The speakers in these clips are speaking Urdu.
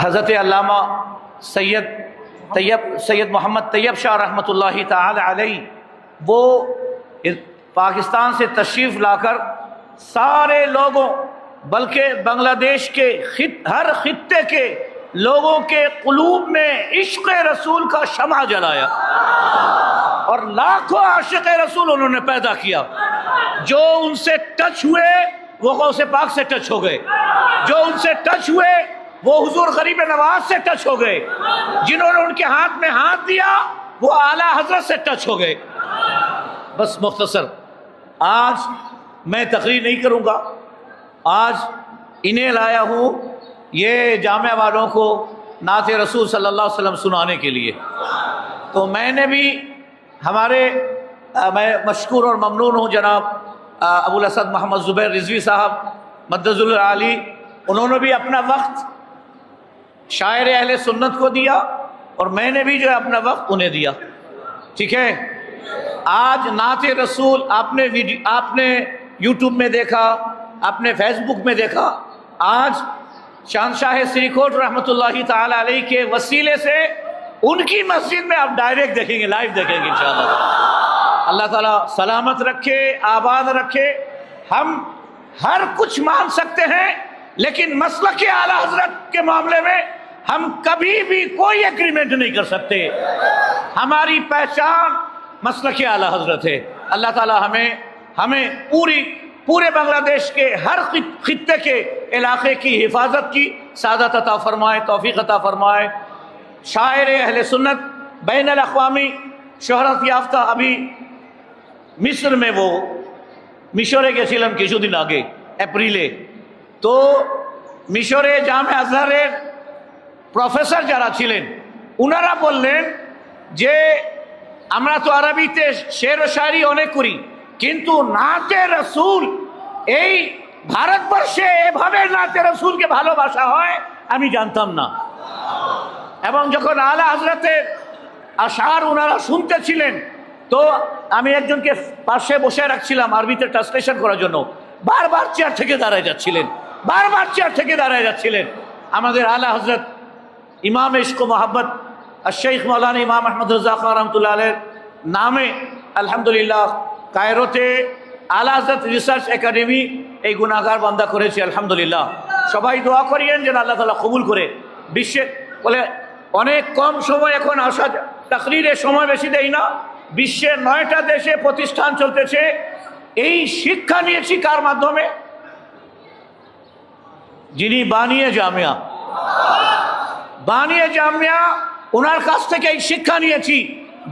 حضرت علامہ سید طیب، سید محمد طیب شاہ رحمۃ اللہ تعالی علیہ، وہ پاکستان سے تشریف لا کر سارے لوگوں، بلکہ بنگلہ دیش کے خط، ہر خطے کے لوگوں کے قلوب میں عشق رسول کا شمع جلایا۔ اور لاکھوں عاشق رسول انہوں نے پیدا کیا۔ جو ان سے ٹچ ہوئے، وہ غوث پاک سے ٹچ ہو گئے۔ جو ان سے ٹچ ہوئے وہ حضور غریب نواز سے ٹچ ہو گئے۔ جنہوں نے ان کے ہاتھ میں ہاتھ دیا، وہ اعلیٰ حضرت سے ٹچ ہو گئے۔ بس مختصر، آج میں تقریر نہیں کروں گا۔ آج انہیں لایا ہوں یہ جامعہ والوں کو نعت رسول صلی اللہ علیہ وسلم سنانے کے لیے۔ تو میں نے بھی ہمارے میں مشکور اور ممنون ہوں جناب ابو الاسد محمد زبیر رضوی صاحب مدض العلی انہوں نے بھی اپنا وقت شاعر اہل سنت کو دیا اور میں نے بھی جو ہے اپنا وقت انہیں دیا۔ ٹھیک ہے؟ آج نعت رسول آپ نے ویڈیو، آپ نے یوٹیوب میں دیکھا، آپ نے فیس بک میں دیکھا۔ آج شاہنشاہ سری کوٹ رحمۃ اللہ تعالی علیہ کے وسیلے سے ان کی مسجد میں آپ ڈائریکٹ دیکھیں گے، لائیو دیکھیں گے انشاءاللہ۔ اللہ تعالیٰ سلامت رکھے، آباد رکھے۔ ہم ہر کچھ مان سکتے ہیں، لیکن مسلک اعلیٰ حضرت کے معاملے میں ہم کبھی بھی کوئی اگریمنٹ نہیں کر سکتے۔ ہماری پہچان مسلک اعلیٰ حضرت ہے۔ اللہ تعالی ہمیں ہمیں پوری، پورے بنگلہ دیش کے ہر خطے کے علاقے کی حفاظت کی سعادت عطا فرمائے، توفیق عطا فرمائے۔ شاعر اہل سنت بین الاقوامی شہرت یافتہ ابھی مصر میں وہ مشورے کے سلم کشو دن آگے اپریلے۔ تو مشورے جامع اظہر প্রফেসর যারা ছিলেন ওনারা বললেন যে, আমরা তো আরবিতে শের শায়রি অনেক করি, কিন্তু নাতে রসুল, এই ভারতবর্ষে এভাবে নাতে রসুলকে ভালোবাসা হয়, আমি জানতাম না। এবং যখন আলা হজরতের আশার ওনারা শুনতেছিলেন, তো আমি একজনকে পাশে বসে রাখছিলাম আরবিতে ট্রান্সলেশন করার জন্য। বারবার চেয়ার থেকে দাঁড়ায় যাচ্ছিলেন, বারবার চেয়ার থেকে দাঁড়ায় যাচ্ছিলেন। আমাদের আলা হজরত ইমাম ইস্ক মোহাম্মদ শেখ মৌলানা ইমাম আহমদ রজাক রহমতুল্লাহ আলের নামে আলহামদুলিল্লাহ কায়রোতে আলা হজরত রিসার্চ একাডেমি এই গুণাগার বান্দা করেছে, আলহামদুলিল্লাহ। সবাই দোয়া করিয়েন যেন আল্লাহ তালা কবুল করে। বিশ্বে বলে অনেক কম সময় এখন আসা তাকরিরের সময় বেশি দেয় না। বিশ্বের নয়টা দেশে প্রতিষ্ঠান চলতেছে। এই শিক্ষা নিয়েছি কার মাধ্যমে? যিনি বানিয়ে জামিয়া বানিয়ে জামিয়া ওনার কাছ থেকে এই শিক্ষা নিয়েছি।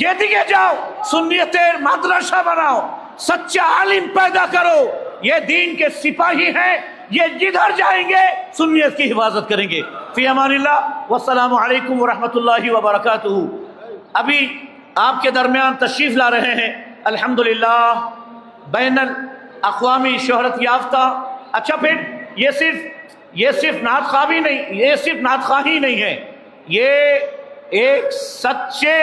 যেদিকে যাও سنیتیں مدرسہ بناؤ سچا عالم پیدا کرو یہ دین کے سپاہی ہیں یہ جدھر جائیں گے سنیت کی حفاظت کریں گے فی امان اللہ والسلام علیکم ورحمت اللہ وبرکاتہ ابھی آپ کے درمیان تشریف لا رہے ہیں। الحمدللہ بین الاقوامی شہرت یافتہ اچھا پھر یہ صرف یہ صرف نعت خواہ بھی نہیں، یہ صرف نعت خواہ ہی نہیں ہے، یہ ایک سچے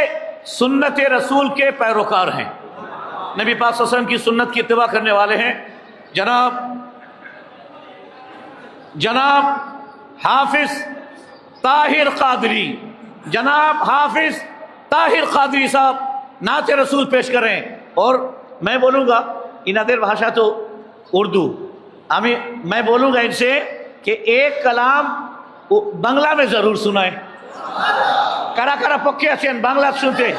سنت رسول کے پیروکار ہیں۔ نبی پاک صلی اللہ علیہ وسلم کی سنت کی اتباع کرنے والے ہیں۔ جناب جناب حافظ طاہر قادری، جناب حافظ طاہر قادری صاحب نعت رسول پیش کریں اور میں بولوں گا ان ادر بھاشا تو اردو میں بولوں گا ان سے کہ ایک کلام بنگلہ میں ضرور سنائیں۔ کرا کرا پکے آسین بنگلہ سنتے۔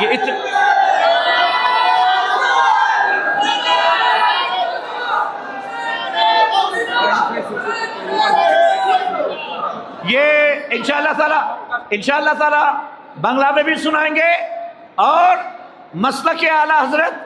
یہ ات... یہ انشاءاللہ تعالی انشاءاللہ تعالی بنگلہ میں بھی سنائیں گے اور مسلک اعلیٰ حضرت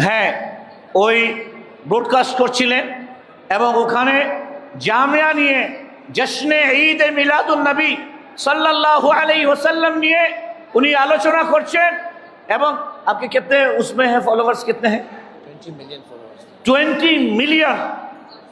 হ্যাঁ ওই ব্রডকাস্ট করছিলেন এবং ওখানে জামিয়া নিয়ে জশ্নে ঈদ এ মিলাদুলনবী সাল্লাহ আলি ওসাল্লাম নিয়ে উনি আলোচনা করছেন এবং আপনি কেতনে উসমে হ্যাঁ ফলোয়ার্স কেতনে হ্যাঁ? টোয়েন্টি মিলিয়ন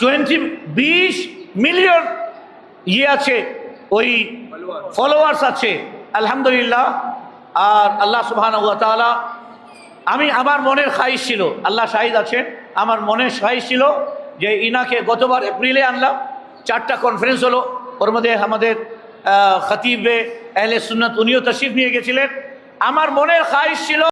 টোয়েন্টি বিশ মিলিয়ন ইয়ে আছে, ওই ফলোয়ার্স আছে, আলহামদুলিল্লাহ। আর আল্লাহ তাআলা, আমি আমার মনের খাইশ ছিল, আল্লাহ শাহিদ আছেন, আমার মনের খাইশ ছিল যে ইনাকে গতবার এপ্রিলে আনলাম, চারটা কনফারেন্স হলো, ওর মধ্যে আমাদের খতিবে আহলে সুন্নত উনিও তশরিফ নিয়ে গেছিলেন। আমার মনের খাইশ ছিল